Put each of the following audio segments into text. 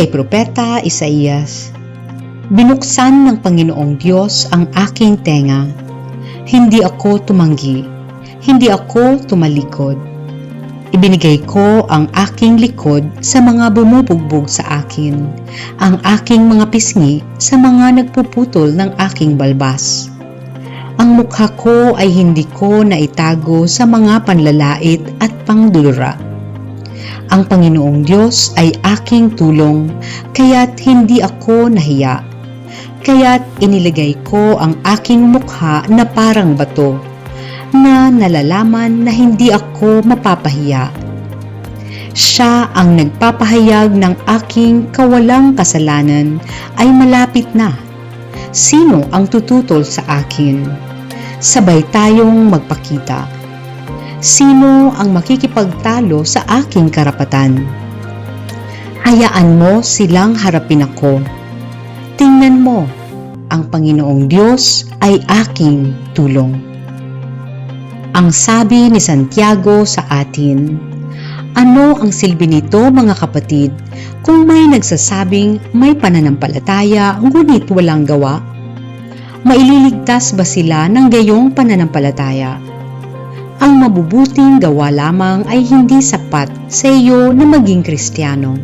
kay Propeta Isaías. Binuksan ng Panginoong Diyos ang aking tenga. Hindi ako tumanggi. Hindi ako tumalikod. Ibinigay ko ang aking likod sa mga bumubugbog sa akin, ang aking mga pisngi sa mga nagpuputol ng aking balbas. Ang mukha ko ay hindi ko naitago sa mga panlalait at pangdulura. Ang Panginoong Diyos ay aking tulong, kaya't hindi ako nahiya. Kaya't inilagay ko ang aking mukha na parang bato, na nalalaman na hindi ako mapapahiya. Siya ang nagpapahayag ng aking kawalang kasalanan ay malapit na. Sino ang tututol sa akin? Sabay tayong magpakita. Sino ang makikipagtalo sa aking karapatan? Hayaan mo silang harapin ako. Tingnan mo, ang Panginoong Diyos ay aking tulong. Ang sabi ni Santiago sa atin, ano ang silbi nito mga kapatid kung may nagsasabing may pananampalataya ngunit walang gawa? Maililigtas ba sila ng gayong pananampalataya? Ang mabubuting gawa lamang ay hindi sapat sa iyo na maging kristyano.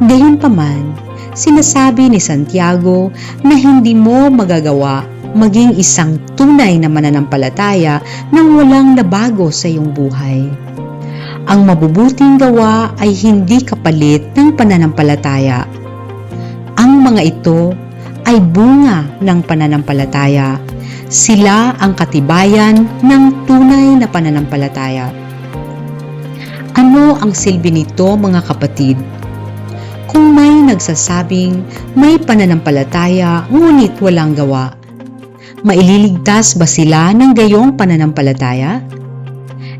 Gayunpaman, sinasabi ni Santiago na hindi mo magagawa maging isang tunay na mananampalataya nang walang nabago sa iyong buhay. Ang mabubuting gawa ay hindi kapalit ng pananampalataya. Ang mga ito ay bunga ng pananampalataya. Sila ang katibayan ng tunay na pananampalataya. Ano ang silbi nito mga kapatid? Kung may nagsasabing may pananampalataya ngunit walang gawa, maililigtas ba sila ng gayong pananampalataya?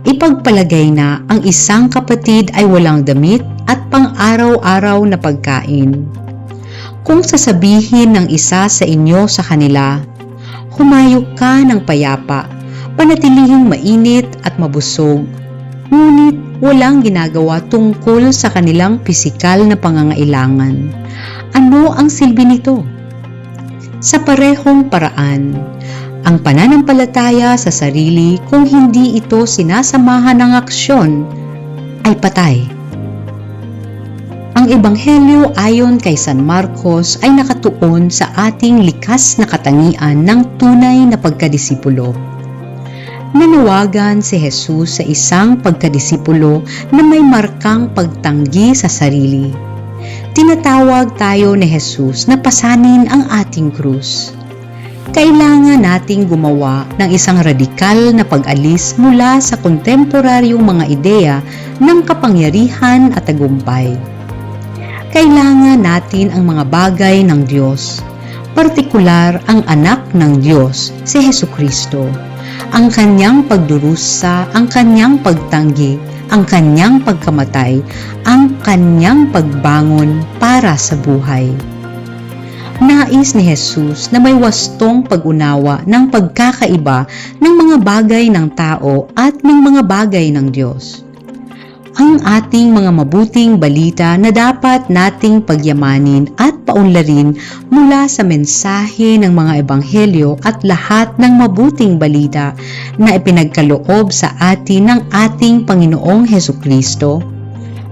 Ipagpalagay na ang isang kapatid ay walang damit at pang-araw-araw na pagkain. Kung sasabihin ng isa sa inyo sa kanila, humayok ka ng payapa, panatilihing mainit at mabusog, ngunit walang ginagawa tungkol sa kanilang pisikal na pangangailangan. Ano ang silbi nito? Sa parehong paraan, ang pananampalataya sa sarili kung hindi ito sinasamahan ng aksyon ay patay. Ang Ebanghelyo ayon kay San Marcos ay nakatuon sa ating likas na katangian ng tunay na pagkadisipulo. Nanawagan si Jesus sa isang pagkadisipulo na may markang pagtanggi sa sarili. Tinatawag tayo ni Jesus na pasanin ang ating krus kailangan nating gumawa ng isang radikal na pag-alis mula sa kontemporaryong mga ideya ng kapangyarihan at tagumpay. Kailangan natin ang mga bagay ng Diyos, partikular ang anak ng Diyos, si Heso Kristo, ang kanyang pagdurusa, ang kanyang pagtanggi, ang kanyang pagkamatay, ang kanyang pagbangon para sa buhay. Nais ni Jesus na may wastong pag-unawa ng pagkakaiba ng mga bagay ng tao at ng mga bagay ng Diyos. Ang ating mga mabuting balita na dapat nating pagyamanin at paunlarin mula sa mensahe ng mga ebanghelyo at lahat ng mabuting balita na ipinagkaloob sa atin ng ating Panginoong Heso Kristo,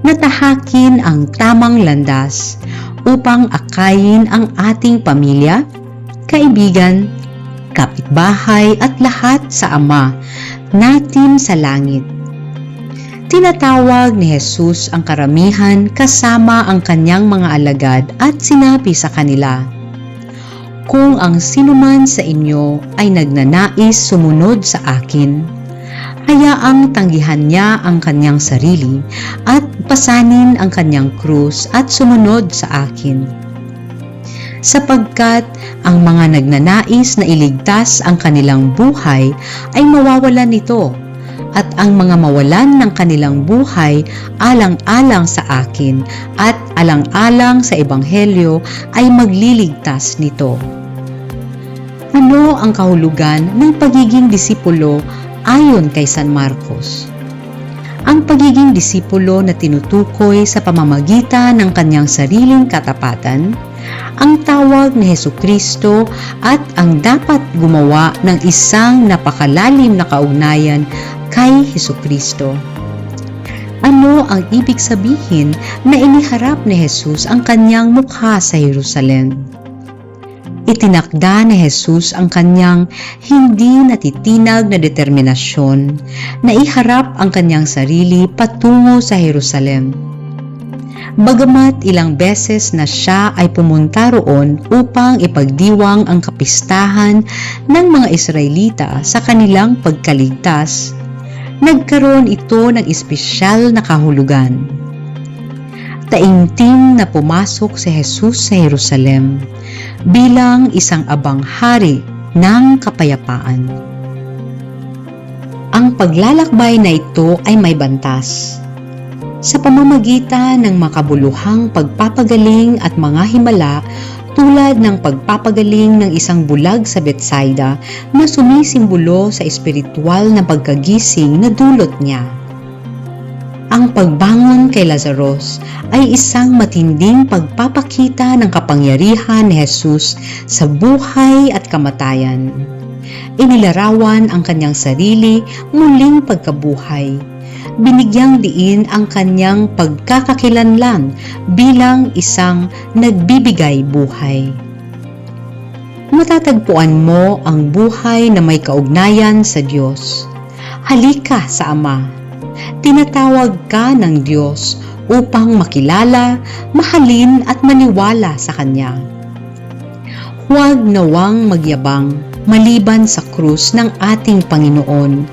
natahakin ang tamang landas upang akayin ang ating pamilya, kaibigan, kapitbahay at lahat sa Ama natin sa langit. Tinatawag ni Jesus ang karamihan kasama ang kanyang mga alagad at sinabi sa kanila, Kung ang sinuman sa inyo ay nagnanais sumunod sa akin, hayaang tanggihan niya ang kanyang sarili at pasanin ang kanyang krus at sumunod sa akin. Sapagkat ang mga nagnanais na iligtas ang kanilang buhay ay mawawalan nito at ang mga mawalan ng kanilang buhay alang-alang sa akin at alang-alang sa Ebanghelyo ay magliligtas nito. Ano ang kahulugan ng pagiging disipulo ayon kay San Marcos. ang pagiging disipulo na tinutukoy sa pamamagitan ng kanyang sariling katapatan, ang tawag ni Heso Kristo at ang dapat gumawa ng isang napakalalim na kaugnayan kay Kristo. Ano ang ibig sabihin na iniharap ni Jesus ang kanyang mukha sa Jerusalem? Itinakda ni Jesus ang kanyang hindi natitinag na determinasyon na iharap ang kanyang sarili patungo sa Jerusalem. Bagamat ilang beses na siya ay pumunta roon upang ipagdiwang ang kapistahan ng mga Israelita sa kanilang pagkaligtas, nagkaroon ito ng espesyal na kahulugan. Taimtim na pumasok si Jesus sa Jerusalem bilang isang abang hari ng kapayapaan. Ang paglalakbay na ito ay may bantas. Sa pamamagitan ng makabuluhang pagpapagaling at mga himala tulad ng pagpapagaling ng isang bulag sa Bethsaida na sumisimbolo sa espiritual na pagkagising na dulot niya. Ang pagbangon kay Lazarus ay isang matinding pagpapakita ng kapangyarihan ni Jesus sa buhay at kamatayan. Inilarawan ang kanyang sarili muling pagkabuhay. Binigyang diin ang kanyang pagkakakilanlan bilang isang nagbibigay buhay. Matatagpuan mo ang buhay na may kaugnayan sa Diyos. Halika sa Ama tinatawag ka ng Diyos upang makilala, mahalin at maniwala sa Kanya. Huwag nawang magyabang maliban sa krus ng ating Panginoon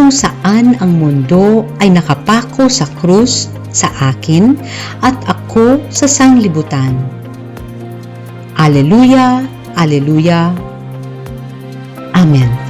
kung saan ang mundo ay nakapako sa krus sa akin at ako sa sanglibutan. Aleluya, Aleluya, Amen.